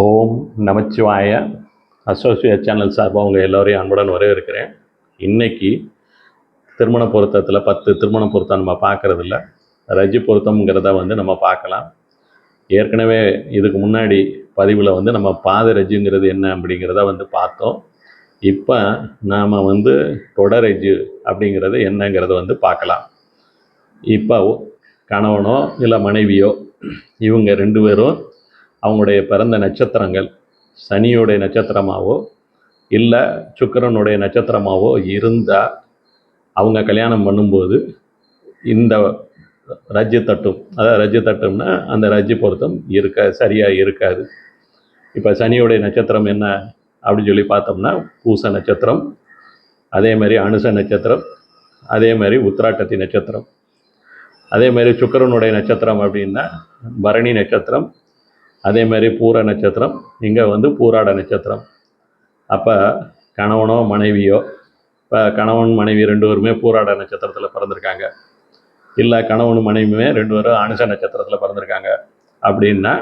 ஓம் நமச்சிவாய. Associate channel சார்பாக உங்கள் எல்லோரையும் அன்புடன் வரவேற்கிறேன். இன்றைக்கி திருமண பொருத்தத்தில் பத்து திருமண பொருத்தம் நம்ம பார்க்கறதில்ல. ரஜி பொருத்தம்ங்கிறத வந்து நம்ம பார்க்கலாம். ஏற்கனவே இதுக்கு முன்னாடி பதிவில் வந்து நம்ம பாத ரஜிங்கிறது என்ன அப்படிங்கிறத வந்து பார்த்தோம். இப்போ நாம் வந்து தொடரஜு அப்படிங்கிறது என்னங்கிறத வந்து பார்க்கலாம். இப்போ கணவனோ இல்லை மனைவியோ இவங்க ரெண்டு பேரும் அவங்களுடைய பிறந்த நட்சத்திரங்கள் சனியுடைய நட்சத்திரமாவோ இல்லை சுக்கரனுடைய நட்சத்திரமாவோ இருந்தால் அவங்க கல்யாணம் பண்ணும்போது இந்த ரஜ்ஜு தட்டும். அதாவது ரஜ்ஜு தட்டும்னா அந்த ரஜ்ஜு பொருத்தம் இருக்க சரியாக இருக்காது. இப்போ சனியுடைய நட்சத்திரம் என்ன அப்படின்னு சொல்லி பார்த்தோம்னா பூச நட்சத்திரம் அதே மாதிரி அனுச நட்சத்திரம் அதே மாதிரி உத்திராட்டத்தி நட்சத்திரம். அதே மாதிரி சுக்கரனுடைய நட்சத்திரம் அப்படின்னா பரணி நட்சத்திரம் அதே மாதிரி பூர நட்சத்திரம் இங்கே வந்து பூராட நட்சத்திரம். அப்போ கணவனோ மனைவியோ இப்போ கணவன் மனைவி ரெண்டு பேருமே பூராட நட்சத்திரத்தில் பிறந்திருக்காங்க. இல்லை கணவன் மனைவியுமே ரெண்டு பேரும் அனுச நட்சத்திரத்தில் பிறந்திருக்காங்க. அப்படின்னா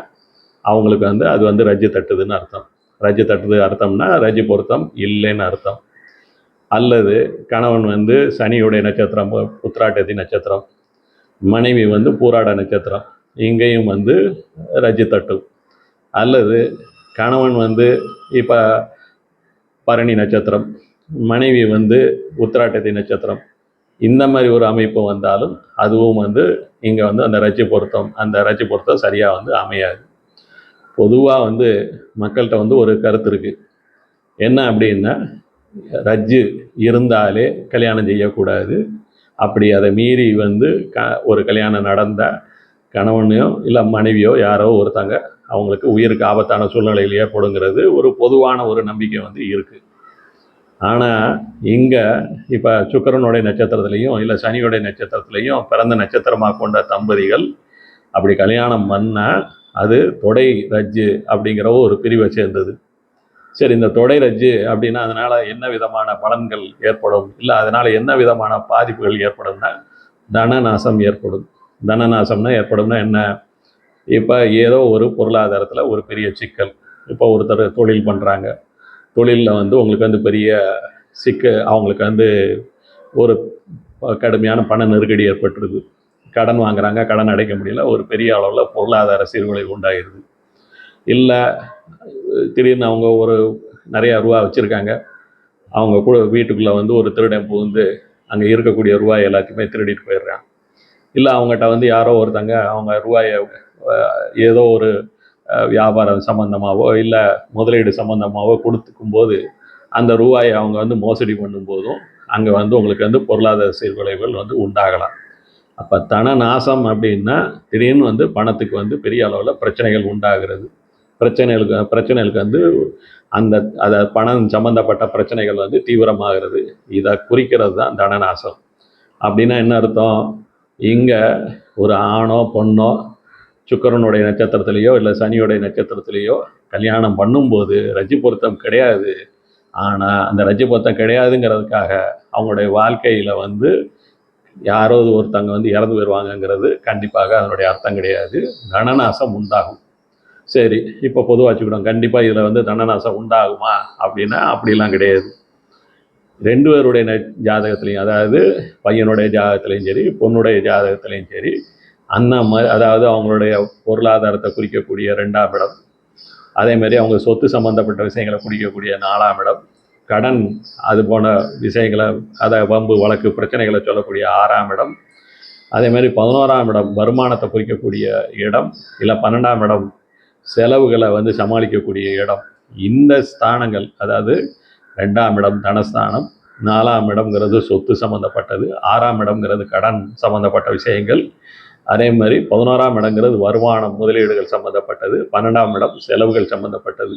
அவங்களுக்கு வந்து அது வந்து ரஜ்ஜு தட்டுதுன்னு அர்த்தம். ரஜ்ஜு தட்டுது அர்த்தம்னா ரஜ்ஜு பொருத்தம் இல்லைன்னு அர்த்தம். அல்லது கணவன் வந்து சனியுடைய நட்சத்திரம் உத்திராட்டத்தி நட்சத்திரம். மனைவி வந்து பூராட நட்சத்திரம். இங்கேயும் வந்து ரஜி தட்டும் அல்லது கணவன் வந்து இப்போ பரணி நட்சத்திரம் மனைவி வந்து உத்திராட்டத்தி நட்சத்திரம் இந்த மாதிரி ஒரு அமைப்பு வந்தாலும் அதுவும் வந்து இங்கே வந்து அந்த ரஜி பொருத்தம் அந்த ரஜி பொருத்தம் சரியாக வந்து அமையாது. பொதுவாக வந்து மக்கள்கிட்ட வந்து ஒரு கருத்து இருக்குது என்ன அப்படின்னா ரஜ்ஜு இருந்தாலே கல்யாணம் செய்யக்கூடாது. அப்படி அதை மீறி வந்து க ஒரு கல்யாணம் நடந்தால் கணவனையோ இல்லை மனைவியோ யாரோ ஒருத்தங்க அவங்களுக்கு உயிருக்கு ஆபத்தான சூழ்நிலையில் ஏற்படுங்கிறது ஒரு பொதுவான ஒரு நம்பிக்கை வந்து இருக்குது ஆனால் இங்கே இப்போ சுக்கரனுடைய நட்சத்திரத்துலேயும் இல்லை சனியுடைய நட்சத்திரத்துலேயும் பிறந்த நட்சத்திரமாக கொண்ட தம்பதிகள் அப்படி கல்யாணம் பண்ணால் அது தொடை ரஜ்ஜு அப்படிங்கிற ஒரு பிரிவை சேர்ந்தது. சரி இந்த தொடை ரஜ்ஜு அப்படின்னா அதனால் என்ன விதமான பலன்கள் ஏற்படும்? இல்லை அதனால் என்ன விதமான பாதிப்புகள் ஏற்படும்னா தனநாசம் ஏற்படும். தனநாசம்னா ஏற்படும்னா என்ன? இப்போ ஏதோ ஒரு பொருளாதாரத்தில் ஒரு பெரிய சிக்கல். இப்போ ஒருத்தர் தொழில் பண்ணுறாங்க தொழிலில் வந்து உங்களுக்கு வந்து பெரிய சிக்க அவங்களுக்கு வந்து ஒரு கடுமையான பண நெருக்கடி ஏற்பட்டுருது. கடன் வாங்குறாங்க கடன் அடைக்க முடியல ஒரு பெரிய அளவில் பொருளாதார சீர்குலைவு உண்டாகிடுது இல்லை திடீர்னு அவங்க ஒரு நிறையா ரூபா வச்சுருக்காங்க. அவங்க கூட வீட்டுக்குள்ளே வந்து ஒரு திருடன் புகுந்து அங்கே இருக்கக்கூடிய ரூபாய் எல்லாத்தையுமே திருடிட்டு போயிடுறான் இல்லை அவங்ககிட்ட வந்து யாரோ ஒருத்தங்க அவங்க ரூபாயை ஏதோ ஒரு வியாபாரம் சம்மந்தமாகவோ இல்லை முதலீடு சம்மந்தமாகவோ கொடுத்துக்கும் போது அந்த ரூபாயை அவங்க வந்து மோசடி பண்ணும்போதும் அங்கே வந்து உங்களுக்கு வந்து பொருளாதார சீர்குலைவுகள் வந்து உண்டாகலாம். அப்போ தன நாசம் அப்படின்னா திடீர்னு வந்து பணத்துக்கு வந்து பெரிய அளவில் பிரச்சனைகள் உண்டாகிறது. பிரச்சனைகளுக்கு பிரச்சனைகளுக்கு வந்து அந்த அதை பணம் சம்மந்தப்பட்ட பிரச்சனைகள் வந்து தீவிரமாகிறது. இதை குறிக்கிறது தான் தனநாசம். அப்படின்னா என்ன அர்த்தம்? இங்கே ஒரு ஆணோ பொண்ணோ சுக்கரனுடைய நட்சத்திரத்திலேயோ இல்லை சனியுடைய நட்சத்திரத்திலேயோ கல்யாணம் பண்ணும்போது ரஜி பொருத்தம் கிடையாது. ஆனால் அந்த ரஜி பொருத்தம் கிடையாதுங்கிறதுக்காக அவங்களுடைய வாழ்க்கையில் வந்து யாராவது ஒருத்தங்க வந்து இறந்து போயிடுவாங்கங்கிறது கண்டிப்பாக அதனுடைய அர்த்தம் கிடையாது. தனநாசம் உண்டாகும். சரி இப்போ பொதுவாக வச்சுக்கிட்டோம். கண்டிப்பாக இதில் வந்து தனநாசம் உண்டாகுமா அப்படின்னா அப்படிலாம் கிடையாது. ரெண்டு பேருடைய ந ஜாதகத்துலேயும் அதாவது பையனுடைய ஜாதகத்துலேயும் சரி பொண்ணுடைய ஜாதகத்துலேயும் சரி அந்த மாதிரி அதாவது அவங்களுடைய பொருளாதாரத்தை குறிக்கக்கூடிய ரெண்டாம் இடம். அதேமாரி அவங்க சொத்து சம்மந்தப்பட்ட விஷயங்களை குறிக்கக்கூடிய நாலாம் இடம். கடன் அது போன விஷயங்களை அதை வம்பு வழக்கு பிரச்சனைகளை சொல்லக்கூடிய ஆறாம் இடம். அதே மாதிரி பதினோராம் இடம் வருமானத்தை குறிக்கக்கூடிய இடம் இல்லை பன்னெண்டாம் இடம் செலவுகளை வந்து சமாளிக்கக்கூடிய இடம். இந்த ஸ்தானங்கள் அதாவது ரெண்டாம் இடம் தனஸ்தானம் நாலாம் இடம்ங்கிறது சொத்து சம்மந்தப்பட்டது ஆறாம் இடம்ங்கிறது கடன் சம்மந்தப்பட்ட விஷயங்கள். அதே மாதிரி பதினோராம் இடங்கிறது வருமானம் முதலீடுகள் சம்மந்தப்பட்டது பன்னெண்டாம் இடம் செலவுகள் சம்மந்தப்பட்டது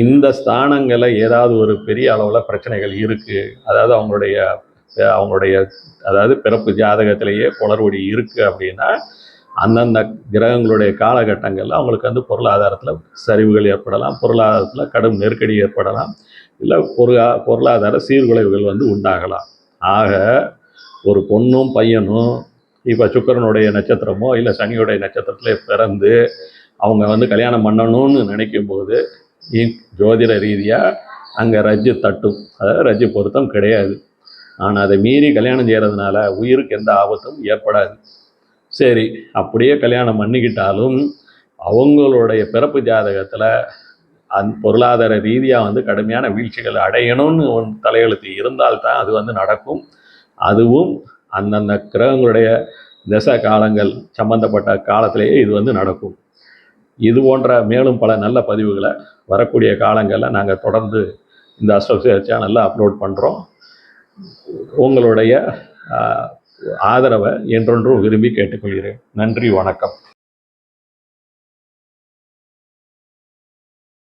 இந்த ஸ்தானங்களில் ஏதாவது ஒரு பெரிய அளவில் பிரச்சனைகள் இருக்குது அதாவது அவங்களுடைய அவங்களுடைய அதாவது பிறப்பு ஜாதகத்திலேயே குளறுபடி இருக்குது அப்படின்னா அந்தந்த கிரகங்களுடைய காலகட்டங்களில் அவங்களுக்கு வந்து பொருளாதாரத்தில் சரிவுகள் ஏற்படலாம் பொருளாதாரத்தில் கடும் நெருக்கடி ஏற்படலாம். இல்லை பொருளா பொருளாதார சீர்குலைவுகள் வந்து உண்டாகலாம். ஆக ஒரு பொண்ணும் பையனும் இப்போ சுக்கிரனுடைய நட்சத்திரமோ இல்லை சனியுடைய நட்சத்திரத்திலே பிறந்து அவங்க வந்து கல்யாணம் பண்ணணும்னு நினைக்கும் போது ஜோதிட ரீதியாக அங்கே ரஜ்ஜு தட்டும். அதாவது ரஜ்ஜு பொருத்தம் கிடையாது. ஆனால் அதை மீறி கல்யாணம் செய்கிறதுனால உயிருக்கு எந்த ஆபத்தும் ஏற்படாது. சரி அப்படியே கல்யாணம் பண்ணிக்கிட்டாலும் அவங்களுடைய பிறப்பு ஜாதகத்தில் அந் பொருளாதார ரீதியாக வந்து கடுமையான வீழ்ச்சிகள் அடையணும்னு ஒன் தலையெழுத்து இருந்தால்தான் அது வந்து நடக்கும். அதுவும் அந்தந்த கிரகங்களுடைய தசை காலங்கள் சம்பந்தப்பட்ட காலத்திலேயே இது வந்து நடக்கும். இது போன்ற மேலும் பல நல்ல பதிவுகளை வரக்கூடிய காலங்களில் நாங்கள் தொடர்ந்து இந்த அசோசியேட் சேனலில் அப்லோட் பண்ணுறோம் உங்களுடைய ஆதரவை என்றொன்றும் விரும்பி கேட்டுக்கொள்கிறேன். நன்றி வணக்கம்.